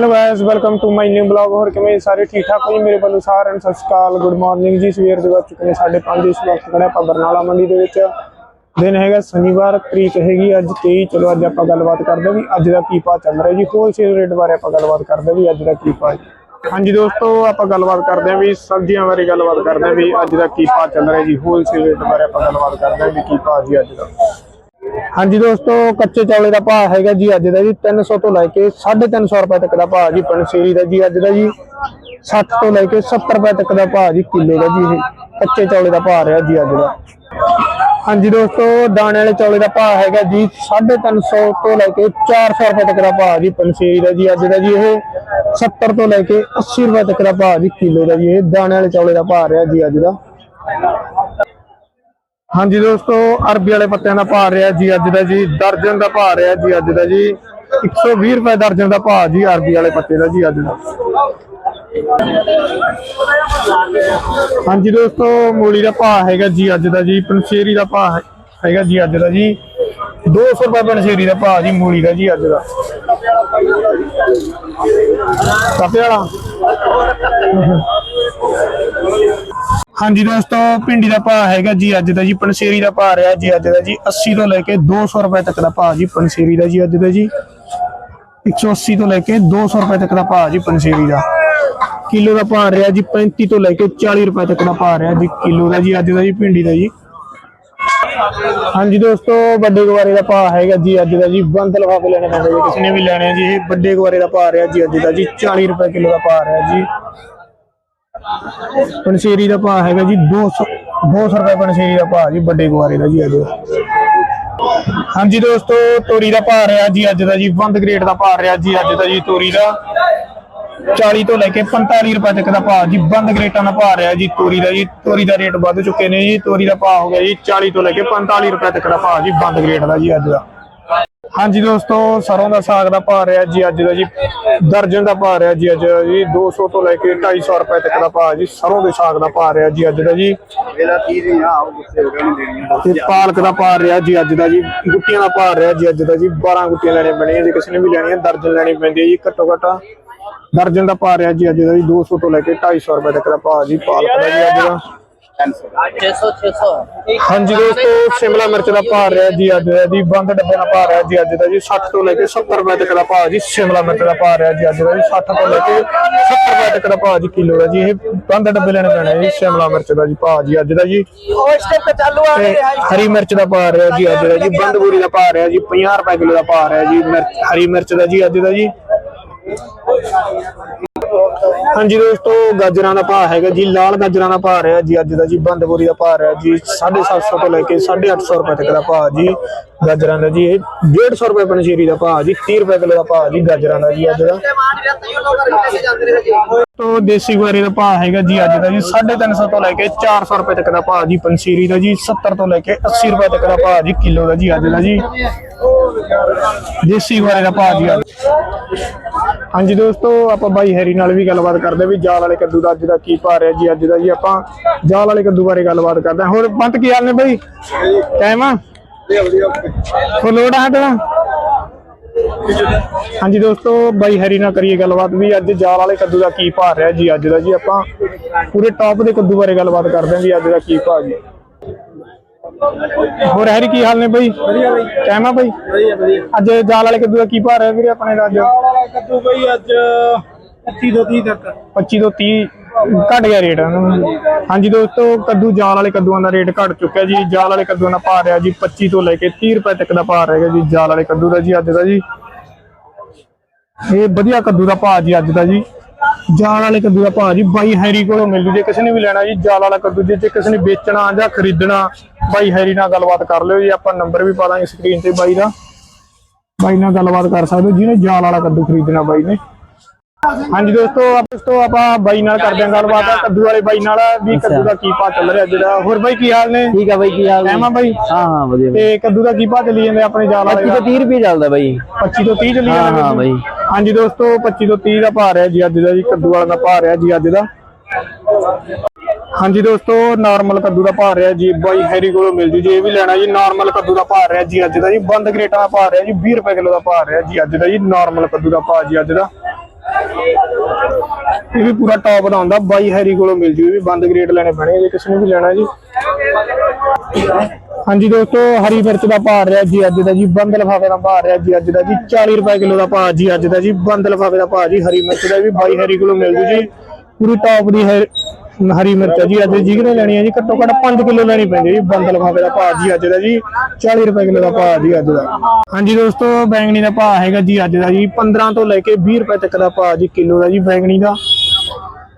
Hello guys welcome to my new blog ਹੋਰ ਕਿਵੇਂ ਸਾਰੇ ਠੀਕ ਠਾਕ ਹੋ ਜੀ? ਮੇਰੇ ਵੱਲੋਂ ਸਾਰਿਆਂ ਨੂੰ ਸਤਿ ਸ਼੍ਰੀ ਅਕਾਲ ਗੁੱਡ ਮਾਰਨਿੰਗ ਜੀ। ਸਵੇਰ ਦੇ ਵੱਜ ਚੁੱਕੇ ਨੇ 5:30 ਇਸ ਵਕਤ ਖੜੇ ਆਪਾਂ ਬਰਨਾਲਾ ਮੰਡੀ ਦੇ ਵਿੱਚ। ਦਿਨ ਹੈਗਾ ਸ਼ਨੀਵਾਰ, ਤਰੀਕ ਹੈਗੀ ਅੱਜ 23 ਚਲੋ ਅੱਜ ਆਪਾਂ ਗੱਲਬਾਤ ਕਰਦੇ ਵੀ ਅੱਜ ਦਾ ਕੀ ਭਾਅ ਚੱਲ ਰਿਹਾ ਜੀ। ਹੋਲਸੇਲ ਰੇਟ ਬਾਰੇ ਆਪਾਂ ਗੱਲਬਾਤ ਕਰਦੇ ਹਾਂ ਵੀ ਅੱਜ ਦਾ ਕੀ ਭਾਅ ਹੈ ਹਾਂਜੀ ਦੋਸਤੋ, ਆਪਾਂ ਗੱਲਬਾਤ ਕਰਦੇ ਹਾਂ ਵੀ ਸਬਜ਼ੀਆਂ ਬਾਰੇ ਗੱਲਬਾਤ ਕਰਦੇ ਹਾਂ ਵੀ ਅੱਜ ਦਾ ਕੀ ਭਾਅ ਚੱਲ ਰਿਹਾ ਜੀ। ਹੋਲਸੇਲ ਰੇਟ ਬਾਰੇ ਆਪਾਂ ਗੱਲਬਾਤ ਕਰਦੇ ਹਾਂ ਵੀ ਕੀ ਭਾਅ ਜੀ ਅੱਜ ਦਾ। ਹਾਂਜੀ ਦੋਸਤੋ, ਕੱਚੇ ਚੌਲੇ ਦਾ ਭਾਅ ਹੈਗਾ ਜੀ ਅੱਜ ਦਾ ਜੀ 300 ਤੋਂ ਲੈ ਕੇ 350 ਰੁਪਏ ਤੱਕ ਦਾ ਭਾਅ ਜੀ ਪਨਸੇਰੀ ਦਾ ਜੀ, ਅੱਜ ਦਾ ਜੀ 60 ਤੋਂ ਲੈ ਕੇ 70 ਰੁਪਏ ਤੱਕ ਦਾ ਭਾਅ ਜੀ, ਕਿਲੋ ਦਾ ਜੀ ਇਹ ਕੱਚੇ ਚੌਲੇ ਦਾ ਭਾਅ ਰਿਹਾ ਜੀ ਅੱਜ ਦਾ। ਹਾਂਜੀ ਦੋਸਤੋ, ਦਾਣੇ ਵਾਲੇ ਚੌਲੇ ਦਾ ਭਾਅ ਹੈਗਾ ਜੀ 350 ਤੋਂ ਲੈ ਕੇ 400 ਰੁਪਏ ਤੱਕ ਦਾ ਭਾਅ ਜੀ ਪਨਸੇਰੀ ਦਾ ਜੀ, ਅੱਜ ਦਾ ਜੀ ਇਹ 70 ਤੋਂ ਲੈ ਕੇ 80 ਰੁਪਏ ਤੱਕ ਦਾ ਭਾਅ ਜੀ, ਕਿਲੋ ਦਾ ਜੀ ਇਹ ਦਾਣੇ ਵਾਲੇ ਚੌਲੇ ਦਾ ਭਾਅ ਰਿਹਾ ਜੀ ਅੱਜ ਦਾ। ਹਾਂਜੀ ਦੋਸਤੋ, ਅਰਬੀ ਵਾਲੇ ਪੱਤਿਆਂ ਦਾ ਭਾਅ ਰਿਹਾ ਜੀ, ਅੱਜ ਦਾ ਜੀ, ਦਰਜਨ ਦਾ ਭਾਅ ਰਿਹਾ ਜੀ, ਅੱਜ ਦਾ ਜੀ। 120 ਰੁਪਏ ਦਰਜਨ ਦਾ ਭਾਅ ਜੀ, ਅਰਬੀ ਵਾਲੇ ਪੱਤੇ ਦਾ ਜੀ, ਅੱਜ ਦਾ। ਹਾਂਜੀ ਦੋਸਤੋ, ਮੂਲੀ ਦਾ ਭਾਅ ਹੈਗਾ ਜੀ, ਅੱਜ ਦਾ ਜੀ ਪਨਸੇਰੀ ਦਾ ਭਾਅ ਹੈਗਾ ਜੀ, ਅੱਜ ਦਾ ਜੀ। 200 ਰੁਪਏ ਪਨਸੇਰੀ ਦਾ ਭਾਅ ਜੀ, ਮੂਲੀ ਦਾ ਜੀ, ਅੱਜ ਦਾ। ਕਾਪੇ ਵਾਲਾ ਹਾਂਜੀ ਦੋਸਤੋ, ਭਿੰਡੀ ਦਾ ਭਾਅ ਹੈਗਾ ਜੀ ਅੱਜ ਦਾ ਜੀ ਪਨਸੇਰੀ ਦਾ ਭਾਅ ਰਿਹਾ ਜੀ ਅੱਜ ਦਾ ਜੀ। 80 ਤੋਂ ਲੈ ਕੇ 200 ਰੁਪਏ ਤੱਕ ਦਾ ਭਾਅ ਜੀ ਪਨਸੇਰੀ ਦਾ ਜੀ ਅੱਜ ਦਾ ਜੀ। 180 ਤੋਂ ਲੈ ਕੇ 200 ਰੁਪਏ ਤੱਕ ਦਾ ਭਾਅ ਜੀ ਪਨਸੇਰੀ ਦਾ। ਕਿਲੋ ਦਾ ਭਾਅ ਰਿਹਾ ਜੀ 35 ਤੋਂ ਲੈ ਕੇ 40 ਰੁਪਏ ਤੱਕ ਦਾ ਭਾਅ ਰਿਹਾ ਜੀ, ਕਿਲੋ ਦਾ ਜੀ, ਅੱਜ ਦਾ ਜੀ, ਭਿੰਡੀ ਦਾ ਜੀ। ਹਾਂਜੀ ਦੋਸਤੋ, ਵੱਡੇ ਗਵਾਰੇ ਦਾ ਭਾਅ ਹੈਗਾ ਜੀ ਅੱਜ ਦਾ ਜੀ, ਬੰਦ ਲਫਾਫੇ ਲੈਣੇ ਪੈਂਦੇ ਜੀ। ਕਿਸੇ ਨੇ ਵੀ ਲੈਣੇ ਆ ਜੀ, ਇਹ ਵੱਡੇ ਗਵਾਰੇ ਦਾ ਭਾਅ ਰਿਹਾ ਜੀ ਅੱਜ ਦਾ ਜੀ 40 ਰੁਪਏ ਕਿਲੋ ਦਾ ਭਾਅ ਰਿਹਾ ਜੀ। ਪਨਸੇਰੀ ਦਾ ਭਾਅ ਹੈਗਾ ਜੀ 200 200 ਰੁਪਏ ਪਨਸੇਰੀ ਦਾ ਭਾਅ ਜੀ, ਵੱਡੇ ਗਵਾਰੇ ਦਾ ਜੀ ਅੱਜ ਹਾਂਜੀ ਦੋਸਤੋ, ਤੋਰੀ ਦਾ ਭਾਅ ਰਿਹਾ ਜੀ ਅੱਜ ਦਾ ਜੀ, ਬੰਦ ਗ੍ਰੇਡ ਦਾ ਭਾਅ ਰਿਹਾ ਜੀ ਅੱਜ ਦਾ ਜੀ ਤੋਰੀ ਦਾ। 40 ਤੋਂ ਲੈ ਕੇ 45 ਰੁਪਏ ਤੱਕ ਦਾ ਭਾਅ ਜੀ ਬੰਦ ਗ੍ਰੇਟਾਂ ਦਾ ਭਾਅ ਰਿਹਾ ਜੀ ਤੋਰੀ ਦਾ ਜੀ ਤੋਰੀ ਦਾ ਰੇਟ ਵੱਧ ਚੁੱਕੇ ਨੇ ਜੀ ਤੋਰੀ ਦਾ ਭਾਅ ਹੋ ਗਿਆ ਜੀ 40 ਤੋਂ ਲੈ ਕੇ 45 ਰੁਪਏ ਤੱਕ ਦਾ ਭਾਅ ਜੀ ਬੰਦ ਗ੍ਰੇਟ ਦਾ ਜੀ ਅੱਜ ਦਾ। ਹਾਂਜੀ ਦੋਸਤੋ ਸਰੋਂ ਦਾ ਸਾਗ ਦਾ ਭਾਅ ਰਿਹਾ ਜੀ ਅੱਜ ਦਾ ਜੀ ਦਰਜਨ ਦਾ ਭਾਅ ਰਿਹਾ ਜੀ ਅੱਜ ਜੀ 200 ਤੋਂ ਲੈ ਕੇ 250 ਰੁਪਏ ਤੱਕ ਦਾ ਭਾਅ ਜੀ ਸਰੋਂ ਦੇ ਸਾਗ ਦਾ ਭਾਅ ਰਿਹਾ ਜੀ ਅੱਜ ਦਾ ਜੀ। ਇਹਦਾ 30 ਦੀਆਂ ਆਓ ਗੁੱਸੇ ਹੋ ਗਏ ਨਹੀਂ ਦੇਣੀਆਂ ਤੇ ਪਾਲਕ ਦਾ ਭਾਅ ਰਿਹਾ ਜੀ ਅੱਜ ਦਾ ਜੀ ਗੁੱਟੀਆਂ ਦਾ ਭਾਅ ਰਿਹਾ ਜੀ ਅੱਜ ਦਾ ਜੀ 12 ਗੁੱਟੀਆਂ ਲੈਣੀਆਂ ਪੈਣੀਆਂ ਜੇ ਕਿਸੇ ਨੇ ਵੀ ਲੈਣੀਆਂ ਦਰਜਨ ਲੈਣੀ ਪੈਂਦੀ ਹੈ ਜੀ ਘੱਟੋ ਘੱਟ ਦਰਜਨ ਦਾ ਭਾਅ ਰਿਹਾ ਜੀ ਅੱਜ ਦਾ ਜੀ 200 ਤੋਂ ਲੈ ਕੇ 250 ਰੁਪਏ ਤੱਕ ਦਾ ਭਾਅ ਜੀ ਪਾਲਕ ਦਾ ਜੀ ਅੱਜ ਦਾ। 600 600 ਹਾਂਜੀ ਦੋਸਤੋ ਸ਼ਿਮਲਾ ਮਿਰਚ ਦਾ ਭਾਅ ਰਿਹਾ ਜੀ ਅੱਜ ਦਾ ਜੀ ਬੰਦ ਡੱਬੇ ਦਾ ਭਾਅ ਰਿਹਾ ਜੀ ਅੱਜ ਦਾ ਜੀ 60 ਤੋਂ ਲੈ ਕੇ 70 ਰੁਪਏ ਤੱਕ ਦਾ ਭਾਅ ਜੀ ਸ਼ਿਮਲਾ ਮਿਰਚ ਦਾ ਭਾਅ ਰਿਹਾ ਜੀ ਅੱਜ ਦਾ ਜੀ 60 ਤੋਂ ਲੈ ਕੇ 70 ਰੁਪਏ ਤੱਕ ਦਾ ਭਾਅ ਜੀ ਕਿਲੋ ਦਾ ਜੀ ਇਹ ਬੰਦ ਡੱਬੇ ਲੈਣੇ ਪੈਣੇ ਜੀ ਸ਼ਿਮਲਾ ਮਿਰਚ ਦਾ ਜੀ ਭਾਅ ਜੀ ਅੱਜ ਦਾ ਜੀ। ਉਹ ਇਸ ਤੇ ਚਾਲੂ ਆ ਤੇ ਹਰੀ ਮਿਰਚ ਦਾ ਭਾਅ ਰਿਹਾ ਜੀ ਅੱਜ ਦਾ ਜੀ ਬੰਦ ਗੋਰੀ ਦਾ ਭਾਅ ਰਿਹਾ ਜੀ 50 ਰੁਪਏ ਕਿਲੋ ਦਾ ਭਾਅ ਰਿਹਾ ਜੀ ਮਿਰਚ ਹਰੀ ਮਿਰਚ ਦਾ ਜੀ ਅੱਜ ਦਾ ਜੀ। ਹਾਂਜੀ ਦੋਸਤੋ ਗਾਜਰਾਂ ਦਾ ਭਾਅ ਹੈਗਾ ਜੀ ਲਾਲ ਗਾਜਰਾਂ ਦਾ ਭਾਅ ਰਿਹਾ ਜੀ ਅੱਜ ਦਾ ਜੀ ਬੰਦ ਗੋਰੀ ਦਾ ਭਾਅ ਰਿਹਾ ਜੀ 750 ਤੋਂ ਲੈ ਕੇ 850 ਰੁਪਏ ਤੱਕ ਦਾ ਭਾਅ ਜੀ ਗਾਜਰਾਂ ਦਾ ਜੀ ਇਹ 150 ਰੁਪਏ ਪਨਸ਼ੀਰੀ ਦਾ ਭਾਅ ਜੀ 30 ਰੁਪਏ ਕਿਲੋ ਦਾ ਭਾਅ ਜੀ ਗਾਜਰਾਂ ਦਾ ਜੀ ਅੱਜ ਦਾ ਤੋਂ ਦੇਸੀ ਗੁਆਰੇ ਦਾ ਭਾਅ ਹੈਗਾ ਜੀ ਅੱਜ ਦਾ ਜੀ 350 ਤੋਂ ਲੈ ਕੇ 400 ਰੁਪਏ ਤੱਕ ਦਾ ਭਾਅ ਜੀ ਪੰਸੀਰੀ ਦਾ ਜੀ 70 ਤੋਂ ਲੈ ਕੇ 80 ਰੁਪਏ ਤੱਕ ਦਾ ਭਾਅ ਜੀ ਕਿਲੋ ਦਾ ਜੀ ਅੱਜ ਦਾ ਜੀ ਦੇਸੀ ਗੁਆਰੇ ਦਾ ਭਾਅ ਜੀ ਅੱਜ ਹਾਂਜੀ ਦੋਸਤੋ, ਆਪਾਂ ਬਾਈ ਹੈਰੀ ਨਾਲ ਵੀ ਗੱਲਬਾਤ ਕਰਦੇ ਵੀ ਜਾਲ ਵਾਲੇ ਕੱਦੂ ਦਾ ਅੱਜ ਦਾ ਕੀ ਭਾਅ ਰਿਹਾ ਜੀ, ਅੱਜ ਦਾ ਜੀ ਆਪਾਂ ਜਾਲ ਵਾਲੇ ਕੱਦੂ ਬਾਰੇ ਗੱਲਬਾਤ ਕਰਦੇ ਹੋਰ ਬੰਤ ਕੀ ਹਾਲ ਨੇ ਬਾਈ? ਟਾਈਮ ਆ? ਹੋ ਲੋੜ ਆ ਤਾਂ ਹਾਂਜੀ ਦੋਸਤੋ, ਬਾਈ ਹਰੀ ਨਾਲ ਕਰੀਏ ਗੱਲਬਾਤ ਵੀ ਅੱਜ ਜਾਲ ਵਾਲੇ ਕੱਦੂ ਦਾ ਕੀ ਭਾਅ ਰਿਹਾ ਜੀ, ਅੱਜ ਦਾ ਜੀ ਆਪਾਂ ਪੂਰੇ ਟੌਪ ਦੇ ਕੱਦੂ ਬਾਰੇ ਗੱਲਬਾਤ ਕਰਦੇ ਹਾਂ ਵੀ ਅੱਜ ਦਾ ਕੀ ਭਾਅ ਜੀ। ਹੋਰ ਹਰੀ ਕੀ ਹਾਲ ਨੇ ਬਾਈ? ਵਧੀਆ ਬਾਈ। ਕਾਇਮ ਆ ਬਾਈ? ਵਧੀਆ ਵਧੀਆ। ਅੱਜ ਜਾਲ ਵਾਲੇ ਕੱਦੂ ਦਾ ਕੀ ਭਾਅ ਰਿਹਾ ਵੀਰੇ ਆਪਣੇ ਦਾ ਅੱਜ ਵਾਲਾ ਕੱਦੂ ਬਈ ਅੱਜ 25 ਤੋਂ 30 ਤੱਕ। 25 ਤੋਂ 30 ਘਟ ਗਿਆ ਰੇਟ ਹਾਂਜੀ ਦੋਸਤੋ ਕੱਦੂ ਜਾਲ ਵਾਲੇ ਕੱਦੂਆਂ ਦਾ ਰੇਟ ਘਟ ਚੁੱਕਿਆ ਜੀ। ਜਾਲ ਵਾਲੇ ਕੱਦੂਆਂ ਦਾ ਭਾਅ ਰਿਹਾ ਜੀ 25 ਤੋਂ ਲੈ ਕੇ 30 ਰੁਪਏ ਤੱਕ ਦਾ ਭਾਅ ਰਹੇਗਾ ਜੀ। ਜਾਲ ਵਾਲੇ ਕੱਦੂ ਦਾ ਜੀ ਅੱਜ ਦਾ ਜੀ। ਇਹ ਵਧੀਆ ਕੱਦੂ ਦਾ ਭਾਅ ਜੀ ਅੱਜ ਦਾ ਜੀ। ਜਾਲ ਵਾਲੇ ਕੱਦੂ ਦਾ ਭਾਅ ਜੀ, ਬਾਈ ਹੈਰੀ ਕੋਲੋਂ ਮਿਲ ਜੂ। ਜੇ ਕਿਸੇ ਨੇ ਵੀ ਲੈਣਾ ਜੀ, ਜਾਲ ਵਾਲਾ ਕੱਦੂ, ਜੇ ਕਿਸੇ ਨੇ ਵੇਚਣਾ ਜਾਂ ਖਰੀਦਣਾ, ਬਾਈ ਹੈਰੀ ਨਾਲ ਗੱਲਬਾਤ ਕਰ ਲਿਓ ਜੀ। ਆਪਾਂ ਨੰਬਰ ਵੀ ਪਾ ਦਾਂਗੇ ਸਕਰੀਨ ਤੇ ਬਾਈ ਦਾ। ਬਾਈ ਨਾਲ ਗੱਲਬਾਤ ਕਰ ਸਕਦੇ ਹੋ, ਜਿਹਨੇ ਜਾਲ ਵਾਲਾ ਕੱਦੂ ਖਰੀਦਣਾ ਬਾਈ ਨੇ। ਹਾਂਜੀ ਦੋਸਤੋ ਆਪ ਦੋਸਤੋ ਆਪਾਂ ਬਾਈ ਨਾਲ ਕਰਦੇ ਹਾਂ ਗੱਲਬਾਤ ਕੱਦੂ ਵਾਲੇ ਬਾਈ ਨਾਲ ਵੀ ਕੱਦੂ ਦਾ ਕੀ ਭਾਅ ਚੱਲ ਰਿਹਾ ਜਿਹੜਾ। ਹੋਰ ਬਾਈ ਕੀ ਹਾਲ ਨੇ? ਠੀਕ ਆ ਬਾਈ ਕੀ ਹਾਲ ਐਮਾ ਬਾਈ? ਹਾਂ ਹਾਂ ਵਧੀਆ ਤੇ ਕੱਦੂ ਦਾ ਕੀ ਭਾਅ ਚੱਲੀ ਜਾਂਦੇ ਆਪਣੇ ਜਾਲ ਵਾਲੇ 25 ਦਾ? ਤੋਂ 30 ਰੁਪਏ ਚੱਲਦਾ ਬਾਈ। 25 ਤੋਂ 30 ਚੱਲੀ ਜਾਂਦੇ ਹਾਂ ਬਾਈ। ਹਾਂਜੀ ਦੋਸਤੋ 25 ਤੋਂ 30 ਦਾ ਭਾਅ ਰਿਹਾ ਜੀ ਅੱਜ ਦਾ ਜੀ ਕੱਦੂ ਵਾਲਾ ਦਾ ਭਾਅ ਰਿਹਾ ਜੀ ਅੱਜ ਦਾ। ਹਾਂਜੀ ਦੋਸਤੋ ਨਾਰਮਲ ਕੱਦੂ ਦਾ ਭਾਅ ਰਿਹਾ ਜੀ ਬਾਈ ਹੈਰੀ ਕੋਲੋਂ ਮਿਲ ਜੂ ਜੀ ਇਹ ਵੀ ਲੈਣਾ ਜੀ ਨਾਰਮਲ ਕੱਦੂ ਦਾ ਭਾਅ ਰਿਹਾ ਜੀ ਅੱਜ ਦਾ ਜੀ ਬੰਦ ਗ੍ਰੇਟਾਂ ਦਾ ਭਾਅ ਰਿਹਾ ਜੀ 20 ਰੁਪਏ ਕਿਲੋ ਦਾ ਭਾਅ ਰਿਹਾ ਜੀ ਅੱਜ ਦਾ ਜੀ ਨਾਰਮਲ ਕੱਦੂ ਦਾ ਭਾਅ ਜੀ ਅੱਜ ਦਾ। ਇਹ ਵੀ ਪੂਰਾ ਟੌਪ ਦਾ ਹੁੰਦਾ ਬਾਈ ਹੈਰੀ ਕੋਲੋਂ ਮਿਲ ਜੂ ਇਹ ਵੀ ਬੰਦ ਗ੍ਰੇਡ ਲੈਣੇ ਪੈਣੇ ਜੇ ਕਿਸੇ ਨੇ ਵੀ ਲੈਣਾ ਜੀ। ਹਾਂਜੀ ਦੋਸਤੋ, ਹਰੀ ਮਿਰਚ ਦਾ ਭਾਅ ਰਿਹਾ ਜੀ ਅੱਜ ਦਾ ਜੀ, ਬੰਦ ਲਫਾਫੇ ਦਾ ਭਾਅ ਰਿਹਾ ਜੀ ਅੱਜ ਦਾ ਜੀ 40 ਰੁਪਏ ਕਿਲੋ ਦਾ ਭਾਅ ਜੀ ਅੱਜ ਦਾ ਜੀ, ਬੰਦ ਲਫਾਫੇ ਦਾ ਭਾਅ ਜੀ, ਹਰੀ ਮਿਰਚ ਦਾ ਵੀ ਬਾਈ ਹਰੀ ਕੋਲੋਂ ਮਿਲ ਜੂ ਜੀ। ਪੂਰੀ ਟੌਪ ਦੀ ਹੈ ਹਰੀ ਮਿਰਚ ਹੈ ਜੀ, ਅੱਜ ਜੀ ਲੈਣੀ ਹੈ ਜੀ? ਘੱਟੋ ਘੱਟ 5 ਕਿਲੋ ਲੈਣੀ ਪੈਂਦੀ ਜੀ, ਬੰਦ ਲਫਾਫੇ ਦਾ ਭਾਅ ਜੀ ਅੱਜ ਦਾ ਜੀ 40 ਰੁਪਏ ਕਿਲੋ ਦਾ ਭਾਅ ਜੀ ਅੱਜ ਦਾ। ਹਾਂਜੀ ਦੋਸਤੋ, ਬੈਂਗਣੀ ਦਾ ਭਾਅ ਹੈਗਾ ਜੀ ਅੱਜ ਦਾ ਜੀ 15 ਤੋਂ ਲੈ ਕੇ 20 ਰੁਪਏ ਤੱਕ ਦਾ ਭਾਅ ਜੀ ਕਿਲੋ ਦਾ ਜੀ ਬੈਂਗਣੀ ਦਾ।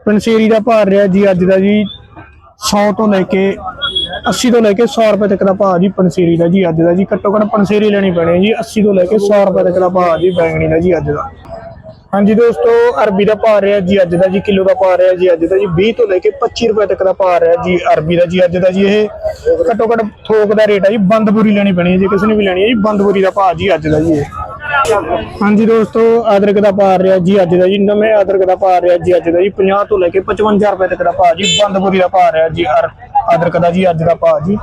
ਪੰਸੇਰੀ ਦਾ ਭਾਅ ਰਿਹਾ ਜੀ ਅੱਜ ਦਾ ਜੀ 100 ਤੋਂ ਲੈ ਕੇ 80 ਤੋਂ ਲੈ ਕੇ 100 ਰੁਪਏ ਤੱਕ ਦਾ ਭਾਅ ਜੀ ਪੰਸੇਰੀ ਦਾ ਜੀ ਅੱਜ ਦਾ ਜੀ। ਘੱਟੋ ਘੱਟ ਪੰਸੇਰੀ ਲੈਣੀ ਪੈਣੀ ਜੀ 80 ਤੋਂ ਲੈ ਕੇ 100 ਰੁਪਏ ਤੱਕ ਦਾ ਭਾਅ ਜੀ ਬੈਂਗਣੀ ਦਾ ਜੀ ਅੱਜ ਦਾ। ਹਾਂਜੀ ਦੋਸਤੋ, ਅਰਬੀ ਦਾ ਭਾਅ ਰਿਹਾ ਜੀ, ਅੱਜ ਦਾ ਜੀ ਕਿਲੋ ਦਾ ਭਾਅ ਰਿਹਾ ਜੀ, ਅੱਜ ਦਾ ਜੀ 20 ਤੋਂ ਲੈ ਕੇ 25 ਰੁਪਏ ਤੱਕ ਦਾ ਭਾਅ ਰਿਹਾ ਜੀ, ਅਰਬੀ ਦਾ ਜੀ, ਅੱਜ ਦਾ ਜੀ ਇਹ ਘੱਟੋ ਘੱਟ ਥੋਕ ਦਾ ਰੇਟ ਹੈ ਜੀ ਬੰਦ ਬੂਰੀ ਲੈਣੀ ਪੈਣੀ ਹੈ ਜੇ, ਕਿਸੇ ਨੇ ਵੀ ਲੈਣੀ ਹੈ ਜੀ ਬੰਦ ਬੂਰੀ ਦਾ ਭਾਅ ਜੀ, ਅੱਜ ਦਾ ਜੀ ਇਹ। ਹਾਂਜੀ ਦੋਸਤੋ, ਅਦਰਕ ਦਾ ਭਾਅ ਰਿਹਾ ਜੀ, ਅੱਜ ਦਾ ਜੀ, ਨਵੇਂ ਅਦਰਕ ਦਾ ਭਾਅ ਰਿਹਾ ਜੀ, ਅੱਜ ਦਾ ਜੀ 50 ਤੋਂ ਲੈ ਕੇ 55 ਰੁਪਏ ਤੱਕ ਦਾ ਭਾਅ ਜੀ ਬੰਦ ਬੂਰੀ ਦਾ ਭਾਅ ਰਿਹਾ ਜੀ, ਅਰ- ਅਦਰਕ ਦਾ ਜੀ, ਅੱਜ ਦਾ ਭਾਅ ਜੀ।